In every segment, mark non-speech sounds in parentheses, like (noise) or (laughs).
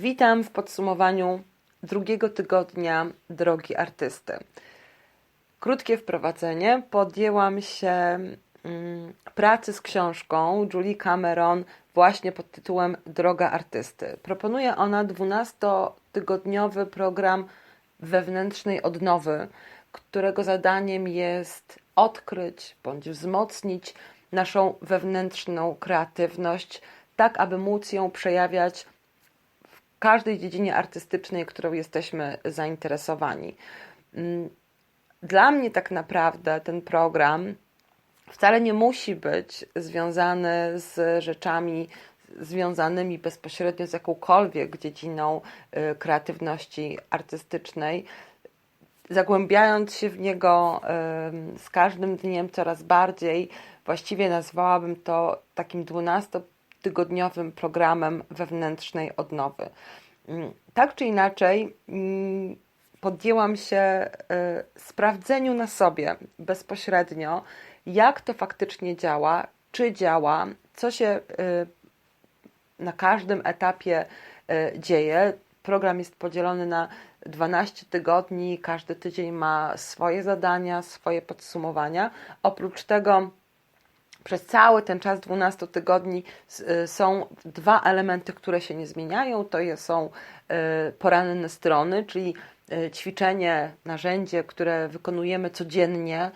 Witam w podsumowaniu drugiego tygodnia drogi artysty. Krótkie wprowadzenie. Podjęłam się mm, pracy z książką Julie Cameron właśnie pod tytułem Droga artysty. Proponuje ona 12-tygodniowy program wewnętrznej odnowy, którego zadaniem jest odkryć bądź wzmocnić naszą wewnętrzną kreatywność, tak aby móc ją przejawiać każdej dziedzinie artystycznej, którą jesteśmy zainteresowani. Mm, Dla mnie tak naprawdę ten program wcale nie musi być związany z rzeczami związanymi bezpośrednio z jakąkolwiek dziedziną y, kreatywności artystycznej. Zagłębiając się w niego ym, z każdym dniem coraz bardziej, właściwie nazwałabym to takim 12-tygodniowym programem wewnętrznej odnowy. Ym, Tak czy inaczej, ym, podjęłam się y, sprawdzeniu na sobie bezpośrednio, jak to faktycznie działa, czy działa, co się y, na każdym etapie y, dzieje. Program jest podzielony na 12 tygodni, każdy tydzień ma swoje zadania, swoje podsumowania. Oprócz tego przez cały ten czas 12 tygodni y, są dwa elementy, które się nie zmieniają. To są y, poranne strony, czyli y, ćwiczenie, narzędzie, które wykonujemy codziennie.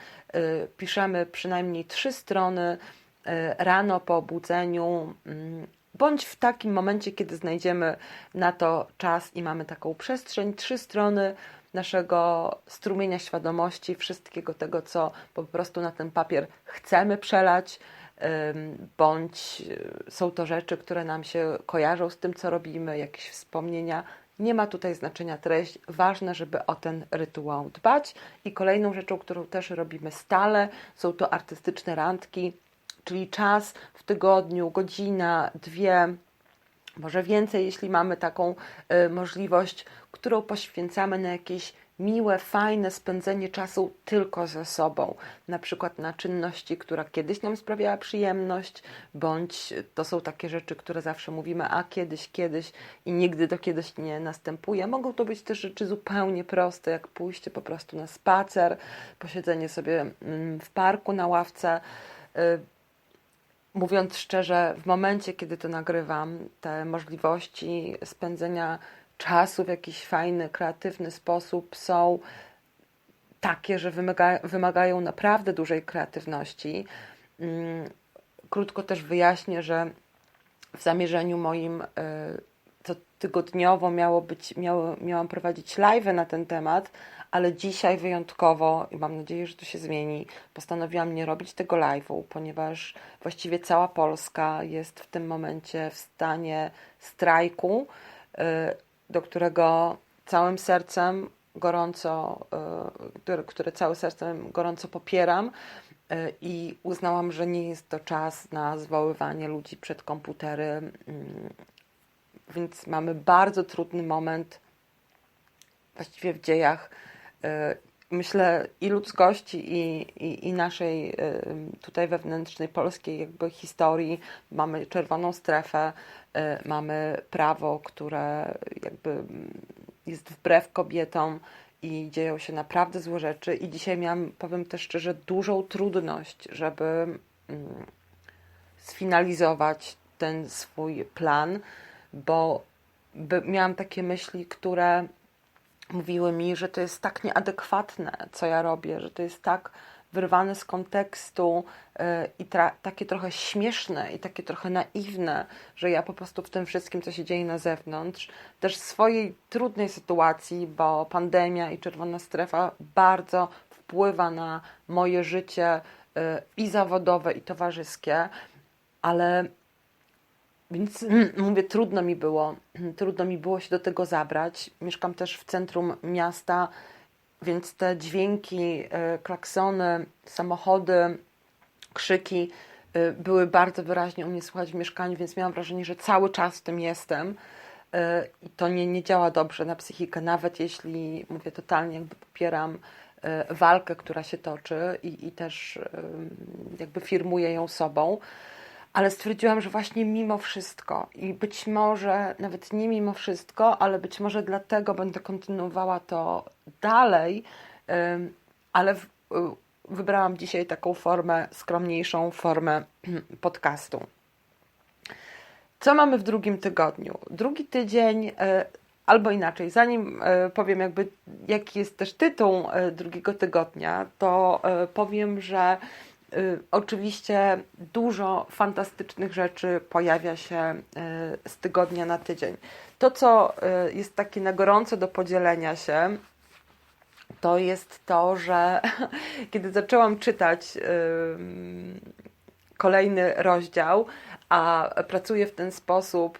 Piszemy przynajmniej trzy strony rano po obudzeniu, mm, bądź w takim momencie, kiedy znajdziemy na to czas i mamy taką przestrzeń, trzy strony naszego strumienia świadomości, wszystkiego tego, co po prostu na ten papier chcemy przelać, bądź y, są to rzeczy, które nam się kojarzą z tym, co robimy, jakieś wspomnienia. Nie ma tutaj znaczenia treść, ważne, żeby o ten rytuał dbać. I kolejną rzeczą, którą też robimy stale, są to artystyczne randki, czyli czas w tygodniu, godzina, dwie, może więcej, jeśli mamy taką y, możliwość, którą poświęcamy na jakieś miłe, fajne spędzenie czasu tylko ze sobą. Na przykład na czynności, która kiedyś nam sprawiała przyjemność, bądź to są takie rzeczy, które zawsze mówimy, a kiedyś, kiedyś i nigdy to kiedyś nie następuje. Mogą to być też rzeczy zupełnie proste, jak pójście po prostu na spacer, posiedzenie sobie mm, w parku na ławce. Mówiąc szczerze, w momencie, kiedy to nagrywam, te możliwości spędzenia czasu w jakiś fajny, kreatywny sposób są takie, że wymaga, wymagają naprawdę dużej kreatywności. Mm, Krótko też wyjaśnię, że w zamierzeniu moim y, to tygodniowo miało być, miało, miałam prowadzić live na ten temat, ale dzisiaj wyjątkowo, i mam nadzieję, że to się zmieni, postanowiłam nie robić tego live'u, ponieważ właściwie cała Polska jest w tym momencie w stanie strajku, y, do którego całym sercem gorąco, y, które, które całym sercem gorąco popieram y, i uznałam, że nie jest to czas na zwoływanie ludzi przed komputery, mm, więc mamy bardzo trudny moment właściwie w dziejach, y, myślę, i ludzkości, i, i, i naszej y, tutaj wewnętrznej polskiej jakby historii. Mamy czerwoną strefę, y, mamy prawo, które jakby jest wbrew kobietom i dzieją się naprawdę złe rzeczy. I dzisiaj miałam, powiem też szczerze, dużą trudność, żeby mm, sfinalizować ten swój plan, bo miałam takie myśli, które mówiły mi, że to jest tak nieadekwatne, co ja robię, że to jest tak wyrwane z kontekstu yy, i takie trochę śmieszne i takie trochę naiwne, że ja po prostu w tym wszystkim, co się dzieje na zewnątrz, też w swojej trudnej sytuacji, bo pandemia i czerwona strefa bardzo wpływa na moje życie yy, i zawodowe, i towarzyskie, ale więc mm, mówię, trudno mi było, (clears throat) trudno mi było się do tego zabrać. Mieszkam też w centrum miasta, więc te dźwięki, e, klaksony, samochody, krzyki e, były bardzo wyraźnie u mnie słychać w mieszkaniu, więc miałam wrażenie, że cały czas w tym jestem. E, I to nie, nie działa dobrze na psychikę, nawet jeśli, mówię, totalnie jakby popieram walkę, która się toczy i, i też jakby firmuję ją sobą ale stwierdziłam, że właśnie mimo wszystko i być może nawet nie mimo wszystko, ale być może dlatego będę kontynuowała to dalej, ale y, wybrałam dzisiaj taką formę, skromniejszą formę (clears throat) podcastu. Co mamy w drugim tygodniu? Drugi tydzień, e, albo inaczej, zanim e, powiem jakby jaki jest też tytuł drugiego tygodnia, to powiem, że oczywiście dużo fantastycznych rzeczy pojawia się z tygodnia na tydzień. To, co jest takie na gorąco do podzielenia się, to jest to, że (laughs) kiedy zaczęłam czytać kolejny rozdział, a pracuję w ten sposób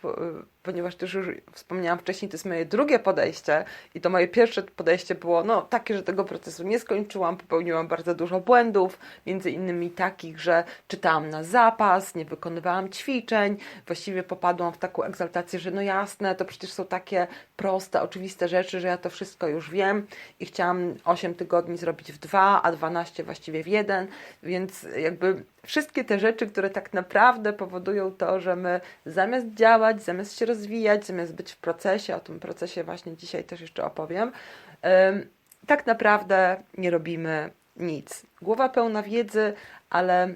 ponieważ też już wspomniałam wcześniej, to jest moje drugie podejście i to moje pierwsze podejście było no, takie, że tego procesu nie skończyłam, popełniłam bardzo dużo błędów, między innymi takich, że czytałam na zapas, nie wykonywałam ćwiczeń, właściwie popadłam w taką egzaltację, że no jasne, to przecież są takie proste, oczywiste rzeczy, że ja to wszystko już wiem i chciałam 8 tygodni zrobić w 2, a 12 właściwie w 1, więc jakby wszystkie te rzeczy, które tak naprawdę powodują to, że my zamiast działać, zamiast się rozwijać, zamiast być w procesie, o tym procesie właśnie dzisiaj też jeszcze opowiem, tak naprawdę nie robimy nic. Głowa pełna wiedzy, ale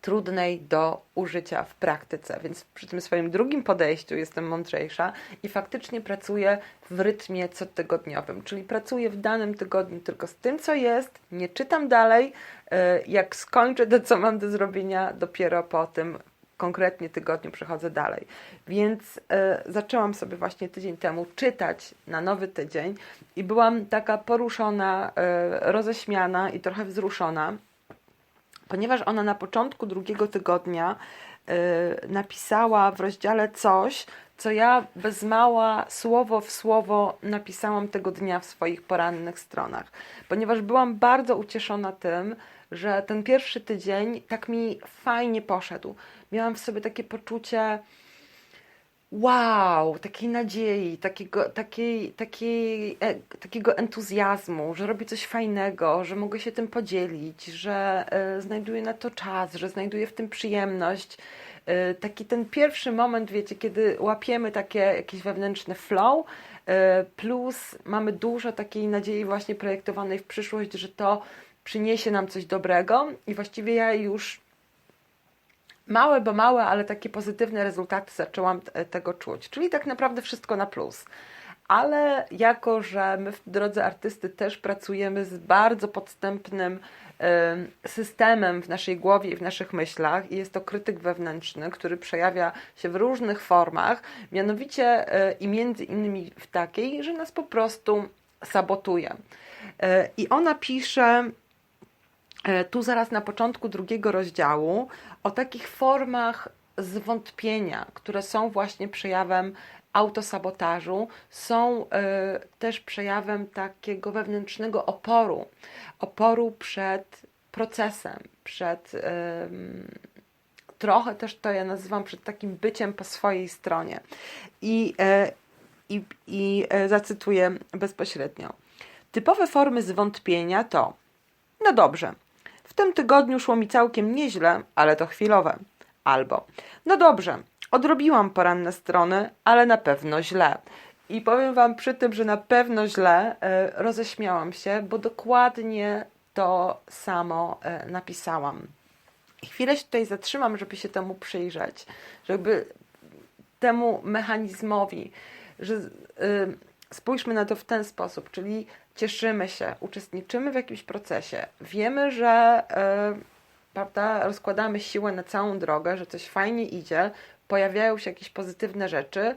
trudnej do użycia w praktyce. Więc przy tym swoim drugim podejściu jestem mądrzejsza i faktycznie pracuję w rytmie cotygodniowym, czyli pracuję w danym tygodniu tylko z tym, co jest, nie czytam dalej. E, jak skończę to, co mam do zrobienia, dopiero po tym konkretnie tygodniu przechodzę dalej. Więc y, zaczęłam sobie właśnie tydzień temu czytać na nowy tydzień i byłam taka poruszona, y, roześmiana i trochę wzruszona, ponieważ ona na początku drugiego tygodnia napisała w rozdziale coś, co ja bez mała, słowo w słowo napisałam tego dnia w swoich porannych stronach, ponieważ byłam bardzo ucieszona tym, że ten pierwszy tydzień tak mi fajnie poszedł. Miałam w sobie takie poczucie wow, takiej nadziei, takiego, takiej, takiej, e, takiego entuzjazmu, że robię coś fajnego, że mogę się tym podzielić, że e, znajduję na to czas, że znajduję w tym przyjemność. E, taki ten pierwszy moment, wiecie, kiedy łapiemy takie jakieś wewnętrzne flow, e, plus mamy dużo takiej nadziei właśnie projektowanej w przyszłość, że to przyniesie nam coś dobrego i właściwie ja już małe, bo małe, ale takie pozytywne rezultaty zaczęłam tego czuć. Czyli tak naprawdę wszystko na plus. Ale jako, że my w drodze artysty też pracujemy z bardzo podstępnym systemem w naszej głowie i w naszych myślach, i jest to krytyk wewnętrzny, który przejawia się w różnych formach, mianowicie e, i między innymi w takiej, że nas po prostu sabotuje. E, I ona pisze E, tu zaraz na początku drugiego rozdziału o takich formach zwątpienia, które są właśnie przejawem autosabotażu, są y, też przejawem takiego wewnętrznego oporu, oporu przed procesem, przed trochę też to ja nazywam przed takim byciem po swojej stronie. I, y, i, i zacytuję bezpośrednio. Typowe formy zwątpienia to no dobrze, w tym tygodniu szło mi całkiem nieźle, ale to chwilowe. Albo, no dobrze, odrobiłam poranne strony, ale na pewno źle. I powiem Wam przy tym, że na pewno źle e, roześmiałam się, bo dokładnie to samo e, napisałam. Chwilę się tutaj zatrzymam, żeby się temu przyjrzeć, żeby temu mechanizmowi, że y, spójrzmy na to w ten sposób, czyli cieszymy się, uczestniczymy w jakimś procesie, wiemy, że yy, prawda, rozkładamy siłę na całą drogę, że coś fajnie idzie, pojawiają się jakieś pozytywne rzeczy,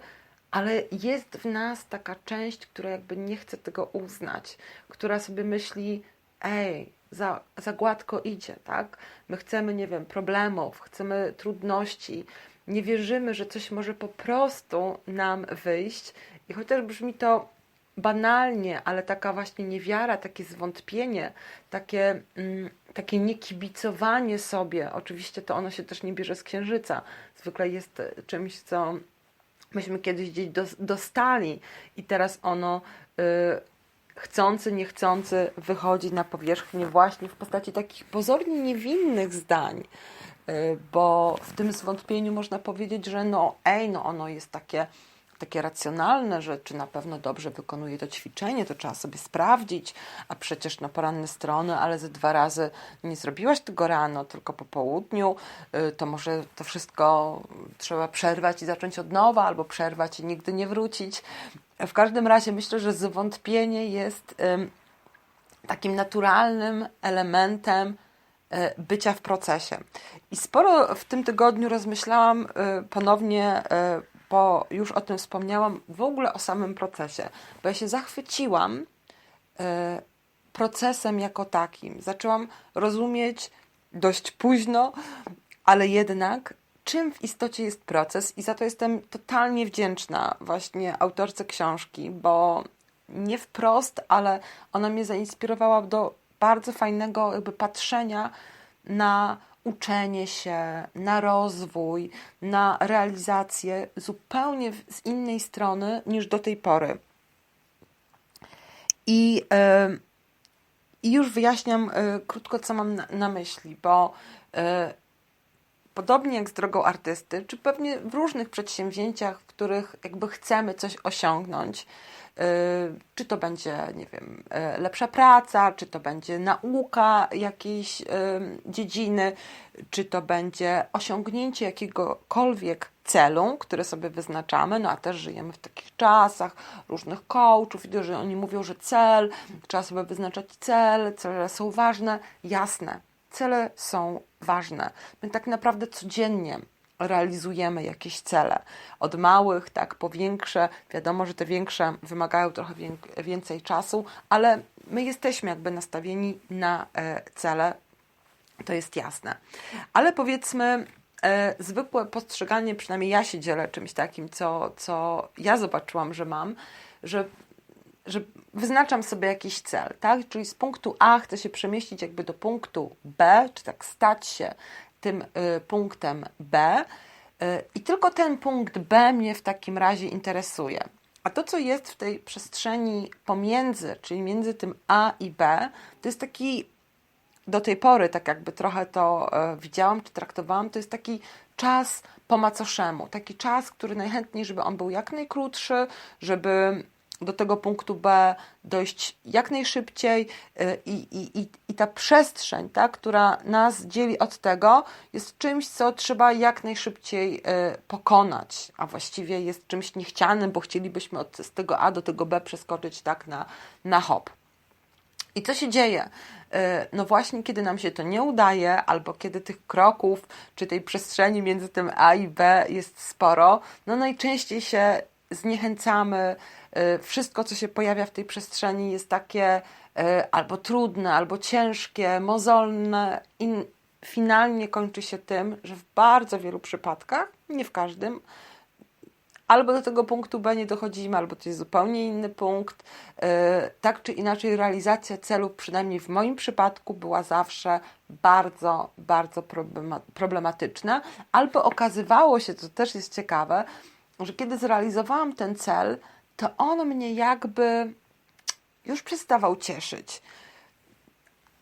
ale jest w nas taka część, która jakby nie chce tego uznać, która sobie myśli, ej, za, za gładko idzie, tak? My chcemy, nie wiem, problemów, chcemy trudności, nie wierzymy, że coś może po prostu nam wyjść. I chociaż brzmi to banalnie, ale taka właśnie niewiara, takie zwątpienie, takie, mm, takie niekibicowanie sobie, oczywiście to ono się też nie bierze z księżyca, zwykle jest czymś, co myśmy kiedyś gdzieś dostali i teraz ono y, chcący, niechcący wychodzi na powierzchnię właśnie w postaci takich pozornie niewinnych zdań, y, bo w tym zwątpieniu można powiedzieć, że no ej, no ono jest takie, takie racjonalne, że czy na pewno dobrze wykonuje to ćwiczenie, to trzeba sobie sprawdzić, a przecież na poranne strony, ale ze dwa razy nie zrobiłaś tego rano, tylko po południu, y, to może to wszystko trzeba przerwać i zacząć od nowa, albo przerwać i nigdy nie wrócić. W każdym razie myślę, że zwątpienie jest takim naturalnym elementem e, bycia w procesie. I sporo w tym tygodniu rozmyślałam e, ponownie, bo już o tym wspomniałam, w ogóle o samym procesie, bo ja się zachwyciłam e, procesem jako takim. Zaczęłam rozumieć dość późno, ale jednak czym w istocie jest proces i za to jestem totalnie wdzięczna właśnie autorce książki, bo nie wprost, ale ona mnie zainspirowała do bardzo fajnego jakby patrzenia na uczenie się, na rozwój, na realizację zupełnie z innej strony niż do tej pory. I już wyjaśniam e, krótko, co mam na, na myśli, bo e, podobnie jak z drogą artysty, czy pewnie w różnych przedsięwzięciach, w których jakby chcemy coś osiągnąć, yy, czy to będzie, nie wiem, yy, lepsza praca, czy to będzie nauka jakiejś yy, dziedziny, czy to będzie osiągnięcie jakiegokolwiek celu, który sobie wyznaczamy, no a też żyjemy w takich czasach różnych coachów, i że oni mówią, że cel, trzeba sobie wyznaczać cel, cele są ważne, jasne, cele są ważne. My tak naprawdę codziennie realizujemy jakieś cele. Od małych, tak, po większe. Wiadomo, że te większe wymagają trochę wię- więcej czasu, ale my jesteśmy jakby nastawieni na e, cele, to jest jasne. Ale powiedzmy, e, zwykłe postrzeganie, przynajmniej ja się dzielę czymś takim, co, co ja zobaczyłam, że mam, że że wyznaczam sobie jakiś cel, tak? Czyli z punktu A chcę się przemieścić jakby do punktu B, czy tak stać się tym y, punktem B y, i tylko ten punkt B mnie w takim razie interesuje. A to, co jest w tej przestrzeni pomiędzy, czyli między tym A i B, to jest taki do tej pory, tak jakby trochę to e, widziałam czy traktowałam, to jest taki czas po macoszemu. Taki czas, który najchętniej, żeby on był jak najkrótszy, żeby do tego punktu B dojść jak najszybciej e, i, i, i, i ta przestrzeń, tak, która nas dzieli od tego, jest czymś, co trzeba jak najszybciej e, pokonać, a właściwie jest czymś niechcianym, bo chcielibyśmy od, z tego A do tego B przeskoczyć tak na, na hop. I co się dzieje? E, No właśnie, kiedy nam się to nie udaje, albo kiedy tych kroków, czy tej przestrzeni między tym A i B jest sporo, no najczęściej się zniechęcamy. E, Wszystko, co się pojawia w tej przestrzeni, jest takie e, albo trudne, albo ciężkie, mozolne i finalnie kończy się tym, że w bardzo wielu przypadkach, nie w każdym, albo do tego punktu B nie dochodzimy, albo to jest zupełnie inny punkt. Yy, Tak czy inaczej, realizacja celu, przynajmniej w moim przypadku, była zawsze bardzo, bardzo problema- problematyczna, albo okazywało się, to też jest ciekawe, że kiedy zrealizowałam ten cel, to on mnie jakby już przestawał cieszyć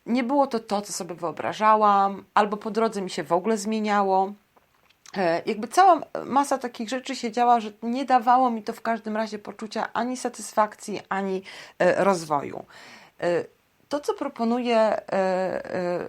nie było to to, co sobie wyobrażałam, albo po drodze mi się w ogóle zmieniało. E, Jakby cała masa takich rzeczy się działa, że nie dawało mi to w każdym razie poczucia ani satysfakcji, ani e, rozwoju. To, co proponuje e, e,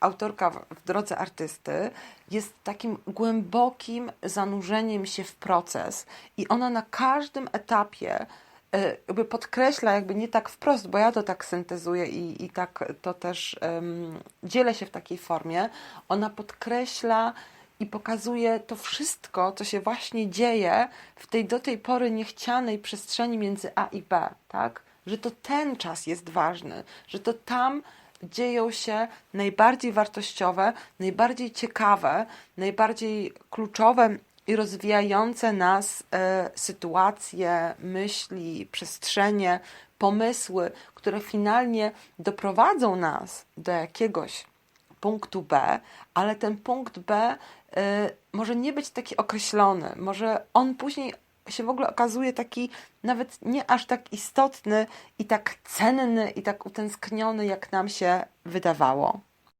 autorka w drodze artysty, jest takim głębokim zanurzeniem się w proces, i ona na każdym etapie e, jakby podkreśla, jakby nie tak wprost, bo ja to tak syntezuję i, i tak to też em, dzielę się w takiej formie. Ona podkreśla i pokazuje to wszystko, co się właśnie dzieje w tej do tej pory niechcianej przestrzeni między A i B, tak? Że to ten czas jest ważny, że to tam dzieją się najbardziej wartościowe, najbardziej ciekawe, najbardziej kluczowe i rozwijające nas e, sytuacje, myśli, przestrzenie, pomysły, które finalnie doprowadzą nas do jakiegoś punktu B, ale ten punkt B y, może nie być taki określony, może on później się w ogóle okazuje taki nawet nie aż tak istotny i tak cenny i tak utęskniony, jak nam się wydawało.